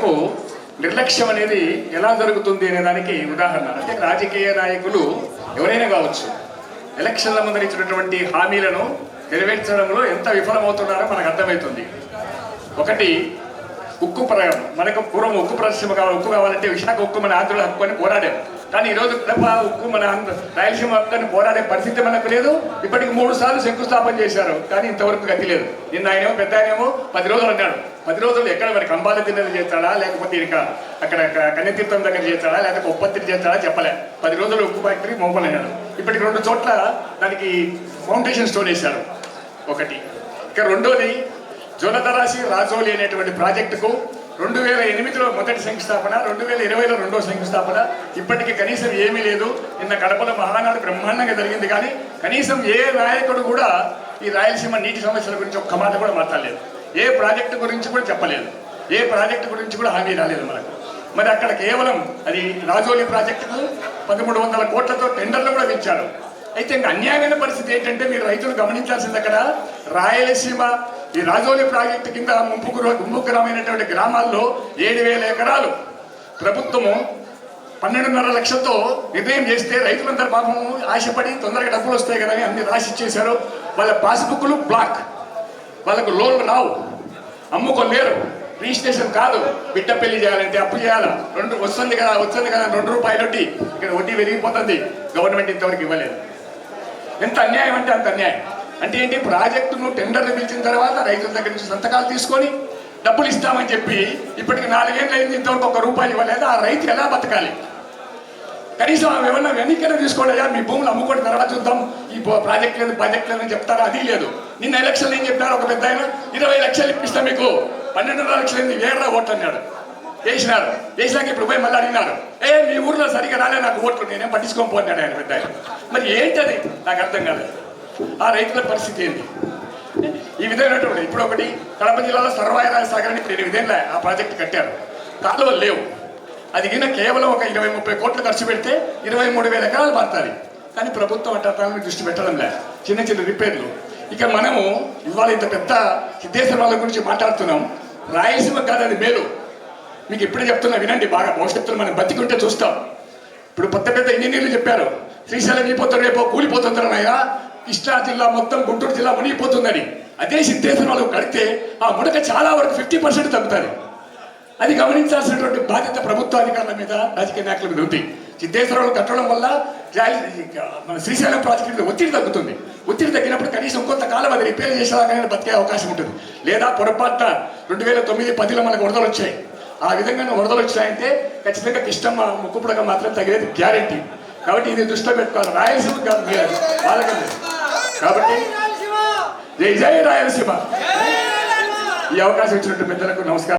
మేరకు నిర్లక్ష్యం అనేది ఎలా జరుగుతుంది అనే దానికి ఉదాహరణ. అంటే రాజకీయ నాయకులు ఎవరైనా కావచ్చు ఎలక్షన్ల ముందర ఇచ్చినటువంటి హామీలను నెరవేర్చడంలో ఎంత విఫలమవుతున్నారో మనకు అర్థమవుతుంది. ఒకటి ఉక్కు ప్రయోగం. మనకు పూర్వం ఉక్కు పరిశ్రమ కావాలి ఉక్కు కావాలంటే విశాఖ ఉక్కు మన ఆంధ్రుల హక్కు అని పోరాడాము కానీ ఈ రోజు కడప ఉక్కు మన రాయలసీమ హక్కు పోరాడే పరిస్థితి మనకు లేదు. ఇప్పటికి మూడు సార్లు శంకుస్థాపన చేశారు. కానీ ఇంతవరకు గతి లేదు. నిన్న ఆయనేమో పెద్ద ఆయనేమో పది రోజులు అన్నాడు. పది రోజులు ఎక్కడ మరి కంబాల తిన్నది చేస్తాడా? లేకపోతే ఇక అక్కడ కన్యతీర్థం దగ్గర చేస్తాడా? లేకపోతే ఉప్పత్తిని చేస్తాడా? చెప్పలే. పది రోజులు ఉక్కు ఫ్యాక్టరీ మోపలేనాడు ఇప్పటికి రెండు చోట్ల దానికి ఫౌండేషన్ స్టోన్ వేశారు. ఒకటి. ఇక రెండోది జోనతరాశి రాజోలి అనేటువంటి ప్రాజెక్టుకు రెండు వేల ఎనిమిదిలో మొదటి శంకుస్థాపన రెండు వేల ఇరవైలో రెండో శంకుస్థాపన. ఇప్పటికీ కనీసం ఏమీ లేదు. నిన్న కడపలో మహానాడు బ్రహ్మాండంగా జరిగింది కానీ కనీసం ఏ నాయకుడు కూడా ఈ రాయలసీమ నీటి సమస్యల గురించి ఒక్క మాట కూడా మాట్లాడలేదు. ఏ ప్రాజెక్టు గురించి కూడా చెప్పలేదు. ఏ ప్రాజెక్టు గురించి కూడా హామీ రాలేదు మనకు. మరి అక్కడ కేవలం అది రాజోలి ప్రాజెక్టుకు పదమూడు వందల కోట్లతో టెండర్లు కూడా ఇచ్చారు అయితే ఇంకా అన్యాయమైన పరిస్థితి ఏంటంటే మీరు రైతులు గమనించాల్సింది అక్కడ. రాయలసీమ ఈ రాజోలి ప్రాజెక్టు కింద ముంపుకు ముంపుకురమైనటువంటి గ్రామాల్లో ఏడు వేల ఎకరాలు. ప్రభుత్వము పన్నెండున్నర లక్షలతో నిర్ణయం చేస్తే రైతులందరూ పాపము ఆశపడి తొందరగా డబ్బులు వస్తాయి కదా అని అన్ని రాసి ఇచ్చేశారు. వాళ్ళ పాస్బుక్లు బ్లాక్. వాళ్ళకు లోన్లు రావు. అమ్ముకోలేరు. రిజిస్ట్రేషన్ కాదు. బిడ్డ పెళ్ళి చేయాలంటే అప్పు చేయాలా. రెండు వస్తుంది కదా వస్తుంది కదా రెండు రూపాయలు వడ్డీ. ఇక్కడ వడ్డీ పెరిగిపోతుంది గవర్నమెంట్ ఇంతవరకు ఇవ్వలేదు. ఎంత అన్యాయం అంటే అంత అన్యాయం. అంటే ఏంటి? ప్రాజెక్టును టెండర్లు పిలిచిన తర్వాత రైతుల దగ్గర నుంచి సంతకాలు తీసుకొని డబ్బులు ఇస్తామని చెప్పి ఇప్పటికి నాలుగేళ్ళు అయింది ఇంతవరకు ఒక రూపాయి ఇవ్వలేదు. ఆ రైతు ఎలా బతకాలి? కనీసం ఆమె ఏమన్నా వెనక్కి తీసుకోండి అయ్యా మీ భూములు అమ్ముకోవడం తర్వాత చూద్దాం. ఈ ప్రాజెక్ట్ లేదు ప్రాజెక్ట్ లేదని చెప్తారా? అది లేదు. నిన్న ఎలక్షన్లు ఏం చెప్పినారు ఒక పెద్ద ఆయన? ఇరవై లక్షలు ఇప్పిస్తా మీకు. పన్నెండున్నర లక్షలు ఏంది వేర్రా ఓట్లు అన్నాడు. వేసినారు. వేసినాక ఇప్పుడు పోయి మళ్ళీ అడిగినారు. ఏ మీ ఊర్లో సరిగ్గా రాలే నాకు ఓట్లు నేనేం పట్టించుకొని ఆయన పెద్ద ఆయన. మరి ఏంటది? నాకు అర్థం కాలేదు. ఆ రైతుల పరిస్థితి ఏంటి? ఈ విధమైనటువంటి ఇప్పుడు ఒకటి కడప జిల్లాలో సర్వాయ సాగర్ అని ఇప్పుడు విధంగా ఆ ప్రాజెక్ట్ కట్టారు. కాలువలు లేవు. అది కింద కేవలం ఒక ఇరవై ముప్పై కోట్లు ఖర్చు పెడితే ఇరవై మూడు వేల ఎకరాలు పడతాయి కానీ ప్రభుత్వం అట్లా దృష్టి పెట్టడం లే చిన్న చిన్న రిపేర్లు. ఇక మనము ఇవాళ ఇంత పెద్ద సిద్ధేశ్వరాల గురించి మాట్లాడుతున్నాం. రాయలసీమ కాదని మేలు. మీకు ఇప్పుడే చెప్తున్నా వినండి బాగా భవిష్యత్తులో మనం బతికుంటే చూస్తాం. ఇప్పుడు పెద్ద పెద్ద ఇంజనీర్లు చెప్పారు శ్రీశైలం అయిపోతుంది రేపో కూలిపోతుందని అయ్యా కృష్ణా జిల్లా మొత్తం గుంటూరు జిల్లా మునిగిపోతుందని. అదే సిద్ధేశ్వరాలు కడితే ఆ ముడక చాలా వరకు ఫిఫ్టీ పర్సెంట్ తగ్గుతుంది అది గమనించాల్సినటువంటి బాధ్యత ప్రభుత్వాధికారుల మీద రాజకీయ నాయకుల మీద ఉంది. సిద్ధేశ్వరరావు కట్టడం వల్ల మన శ్రీశైలం ప్రాజెక్టు మీద ఒత్తిడి తగ్గుతుంది. ఒత్తిడి తగ్గినప్పుడు కనీసం కొంతకాలం అది రిపేర్ చేసేలాగానే బతికే అవకాశం ఉంటుంది. లేదా పొరపాటున రెండు వేల తొమ్మిది పదిలో మనకు వరదలు వచ్చాయి. ఆ విధంగా వరదలు వచ్చాయంటే ఖచ్చితంగా కృష్ణమ్మ ముక్కుపుడక మాత్రం తగిలేదు గ్యారెంటీ. కాబట్టి ఇది దృష్టిలో పెట్టుకోవాలి. రాయలసీమ కాదు వాళ్ళకే కాబట్టి జై జై రాయలసీమ. ఈ అవకాశం ఇచ్చినట్టు పెద్దలకు నమస్కారం.